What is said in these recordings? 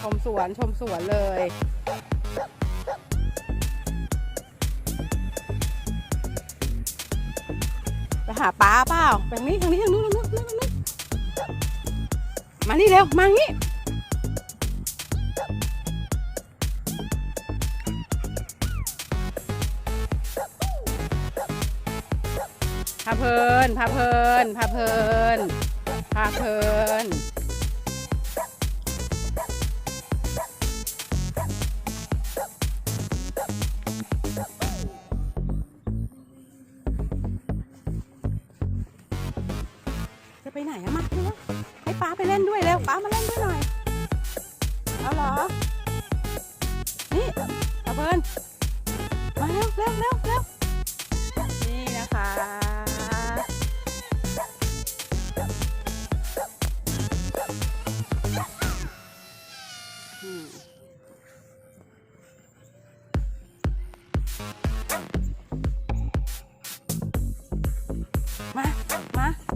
ชมสวนชมสวนเลยไปหาปลาเปล่าไปทางนี้ทางนี้ทางนู้นทางนู้นทางนู้นทางนู้นมานี่เร็วมางี้พาเพลินพาเพลินพาเพลินพาเพลิน ไปไหนอะมาเร็วให้ป้าไปเล่นด้วยเร็วป้ามาเล่นด้วยหน่อยเอาเหรอนี่เอาเบินมาเร็วเร็วเร็วเร็วนี่นะคะมา มา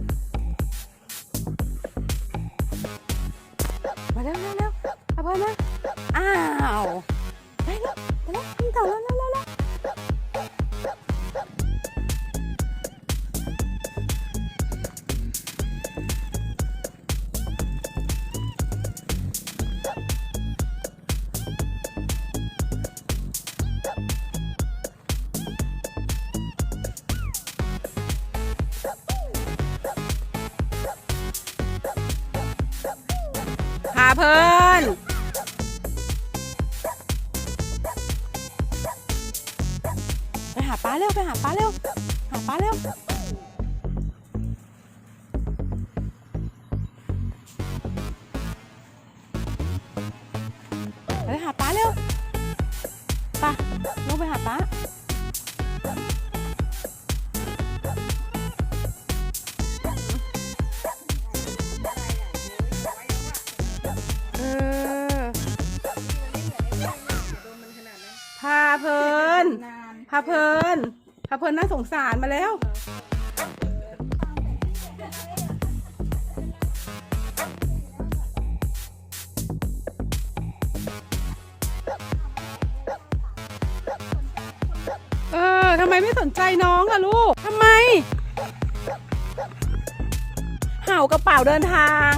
อ้าได้แล้วได้แล้วขึ้นเต่าแล้วแล้วแล้วแล้วพาเพลินาป้าเร็วไปหาป้าเร็ว หาป้าเร็ว ไปหาป้าเร็วไปลงไปหาป้าพาเพลิน พาเพลินพาเพลินน่าสงสารมาแล้ว เออทำไมไม่สนใจน้องอะลูกทำไม เห่ากระเป๋าเดินทาง